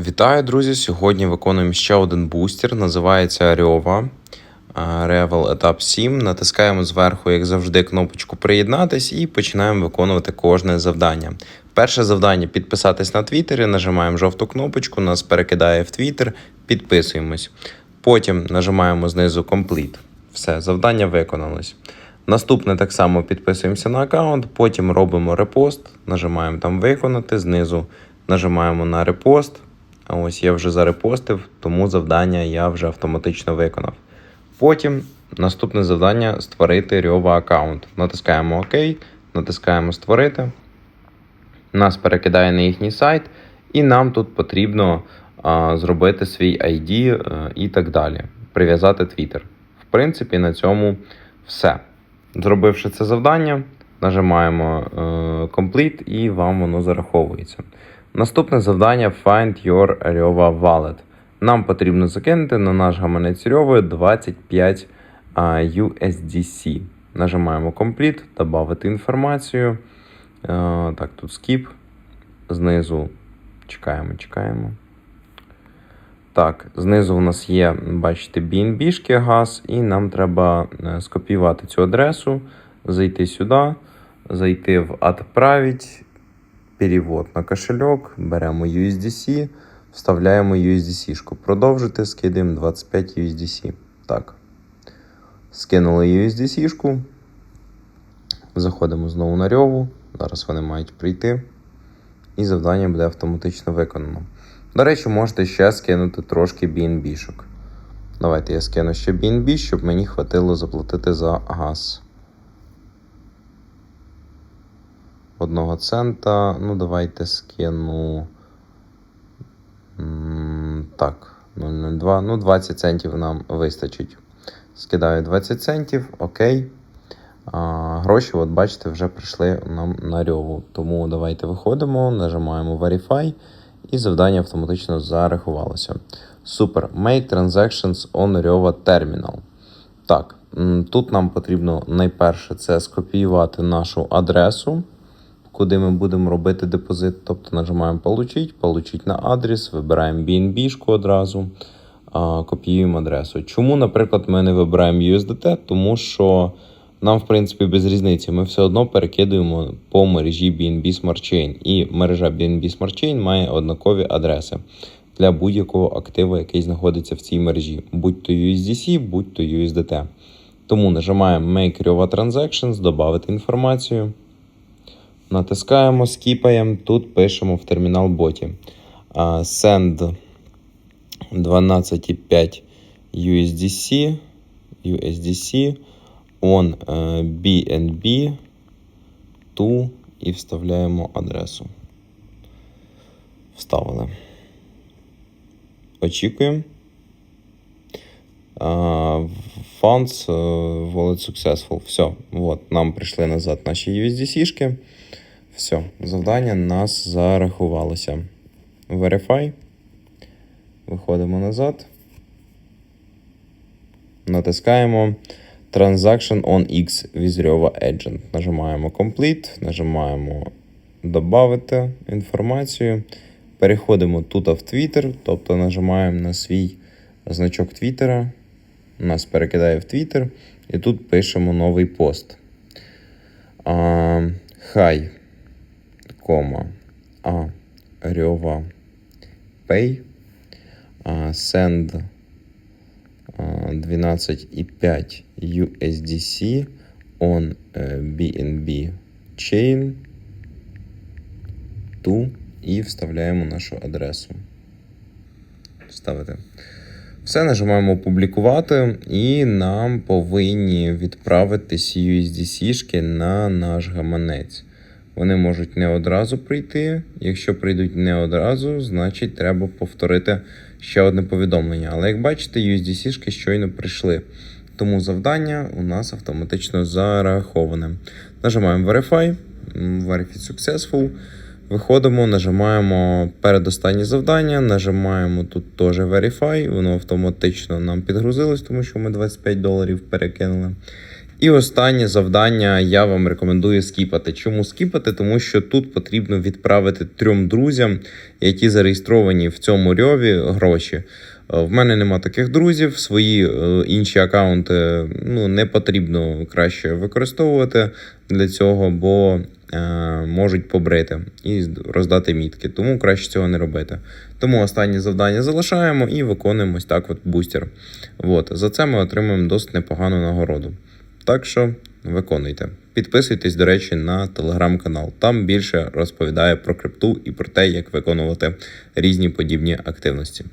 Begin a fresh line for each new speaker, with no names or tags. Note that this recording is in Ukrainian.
Вітаю, друзі! Сьогодні виконуємо ще один бустер. Називається Рьова. Revel етап 7. Натискаємо зверху, як завжди, кнопочку Приєднатись і починаємо виконувати кожне завдання. Перше завдання підписатись на Твіттері, нажимаємо жовту кнопочку, нас перекидає в Твіттер, підписуємось. Потім нажимаємо знизу Complete. Все, завдання виконалось. Наступне так само підписуємося на аккаунт, потім робимо репост, нажимаємо там виконати, знизу нажимаємо на репост. Ось я вже зарепостив, тому завдання я вже автоматично виконав. Потім наступне завдання створити Рьова аккаунт. Натискаємо ОК, натискаємо Створити. Нас перекидає на їхній сайт, і нам тут потрібно а, зробити свій ID а, і так далі. Прив'язати Twitter. В принципі, на цьому все. Зробивши це завдання, нажимаємо е, Complete і вам воно зараховується. Наступне завдання Find Your Reva Wallet. Нам потрібно закинути на наш гаманець Рьови 25 USDC. Нажимаємо Complete, додати інформацію. Так, тут Skip. Знизу чекаємо, чекаємо. Так, знизу у нас є, бачите, BNB-шки газ, і нам треба е, скопіювати цю адресу, зайти сюди, зайти в «Отправить», перевод на кошельок, беремо USDC, вставляємо USDC-шку. Продовжити, скидаємо 25 USDC. Так. Скинули USDC-шку. Заходимо знову на рьову. Зараз вони мають прийти. І завдання буде автоматично виконано. До речі, можете ще скинути трошки BNB-шок. Давайте я скину ще BNB, щоб мені хватило заплатити за газ. Одного цента. Ну, давайте скину. Так, 0,02. Ну, 20 центів нам вистачить. Скидаю 20 центів, окей. А, гроші, от бачите, вже прийшли нам на рьову. Тому давайте виходимо, нажимаємо Verify, і завдання автоматично зарахувалося. Супер. Make transactions on Reva Terminal. Так, тут нам потрібно найперше це скопіювати нашу адресу, куди ми будемо робити депозит. Тобто нажимаємо Получить, получить на адрес, вибираємо BNB-шку одразу, копіюємо адресу. Чому, наприклад, ми не вибираємо USDT? Тому що нам, в принципі, без різниці. Ми все одно перекидуємо по мережі BNB Smart Chain. І мережа BNB Smart Chain має однакові адреси для будь-якого активу, який знаходиться в цій мережі, будь то USDC, будь то USDT. Тому нажимаємо Make Riova Transactions, додати інформацію. Натискаємо, скіпаємо. Тут пишемо в термінал боті. Send 12,5 USDC. USDC on е, BNB to і вставляємо адресу. Вставили. Очікуємо. Funds е, Wallet Successful. Все. От, нам прийшли назад наші USDC-шки. Все, завдання нас зарахувалося. Verify. Виходимо назад. Натискаємо Transaction on X with Agent. Нажимаємо Complete, нажимаємо Добавити інформацію. Переходимо тут в Twitter, тобто нажимаємо на свій значок Твіттера. Нас перекидає в Twitter. І тут пишемо новий пост. Хай, кома, а, Рьова, а, Send 12,5 USDC on BNB Chain to і вставляємо нашу адресу. Вставити. Все, нажимаємо опублікувати, і нам повинні відправитись USDC-шки на наш гаманець. Вони можуть не одразу прийти. Якщо прийдуть не одразу, значить треба повторити ще одне повідомлення. Але як бачите, USDC-шки щойно прийшли. Тому завдання у нас автоматично зараховане. Нажимаємо Verify, Verify Successful. Виходимо, нажимаємо передостаннє завдання, нажимаємо тут теж Verify, воно автоматично нам підгрузилось, тому що ми 25 доларів перекинули. І останнє завдання я вам рекомендую скіпати. Чому скіпати? Тому що тут потрібно відправити трьом друзям, які зареєстровані в цьому рьові гроші. Е, В мене нема таких друзів, свої е, інші акаунти ну, не потрібно краще використовувати для цього, бо е, можуть побрити і роздати мітки. Тому краще цього не робити. Тому останнє завдання залишаємо і виконуємо ось так от бустер. От. За це ми отримуємо досить непогану нагороду. Так що виконуйте. Підписуйтесь, до речі, на телеграм-канал. Там більше розповідає про крипту і про те, як виконувати різні подібні активності.